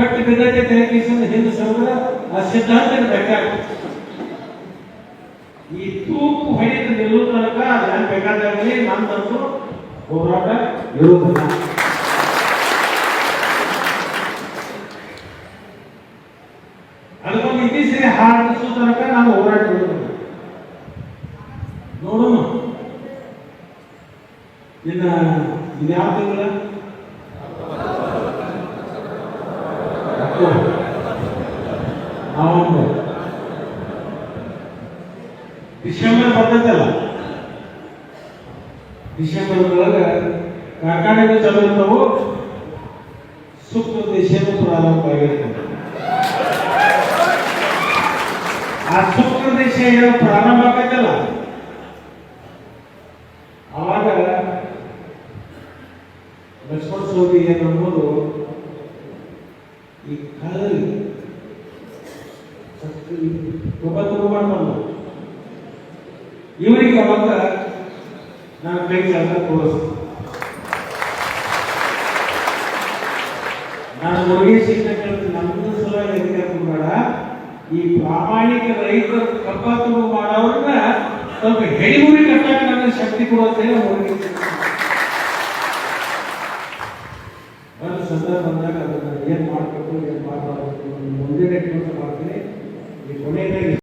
ಕಟ್ಟು ಬಿದ್ದಕ್ಕೆ ತೆಲಕಿಸಿಂದ ಹಿಂದೆ ಸರಿದ್ರೆ ಆ ಸಿದ್ಧಾಂತಕ್ಕೆ ಬೇಕಾಗ್ತದೆ ಈ ತೂಕು ಹೊಡಿತು ನಿಲ್ಲೋ ತನಕ ನಾನು ಬೇಕಾದಾಗಲಿ ನಮ್ದಂತೂ ಹೋರಾಟ ಇರುವುದಿಲ್ಲ ಅದಕ್ಕೊಂದು ಇತ್ತೀಚೆಗೆ ಹಾರಿಸುವ ತನಕ ನಾನು ಹೋರಾಟ ಇರುವುದಿಲ್ಲ ನೋಡೋಣ. ಇನ್ನ ಇನ್ಯಾವ ತಿಂಗಳ? ನವೆಂಬರ್ ಡಿಸೆಂಬರ್ ಬರ್ತೈತಲ್ಲ ಡಿಸೆಂಬರ್ ಒಳಗೆ ಕಾರ್ಖಾನೆಗಳು ಚಲೋ ಇರ್ತಾವು ಸೂಕ್ತ ದೇಶನೂ ಪ್ರಾರಂಭ ಆಗಿರ್ತದೆ ಆ ಸೂಕ್ತ ದೇಶ ಏನೋ ಪ್ರಾರಂಭ ಆಗತ್ತಲ್ಲ ಅವಾಗ ಲಕ್ಷ್ಮಣ ಸ್ವಾಮಿ ಏನನ್ನೋದು ಈ ಕಳ್ಳರಿ ಒಬ್ಬತ್ತು ಮಾಡ್ತಾನ ಇವರಿಗೆ ಅವಾಗ ನಾನು ಕೈ ಜಾಗ ತೋರಿಸ್ತೀನಿ ನಾನು ಮುರುಗೇಶ್ ನಮ್ದು ಸಲುವಾಗಿ ಎದಕ್ಕೆ ಮಾಡ ಈ ಪ್ರಾಮಾಣಿಕ ರೈತರು ಕಪ್ಪ ತುಂಬ ಮಾಡೋರನ್ನ ಸ್ವಲ್ಪ ಹೆಡಿಗುರಿ ಕಟ್ಟಕ್ಕೆ ನನಗೆ ಶಕ್ತಿ ಕೊಡುತ್ತೆ ಮುರುಗೇಶ್ ಸಂದರ್ಭ ಬಂದಾಗ ಅದನ್ನು ಏನು ಮಾಡಬೇಕು ಏನು ಮಾಡಬಾರ್ದು ಮುಂದಿನ ಕೆಲಸ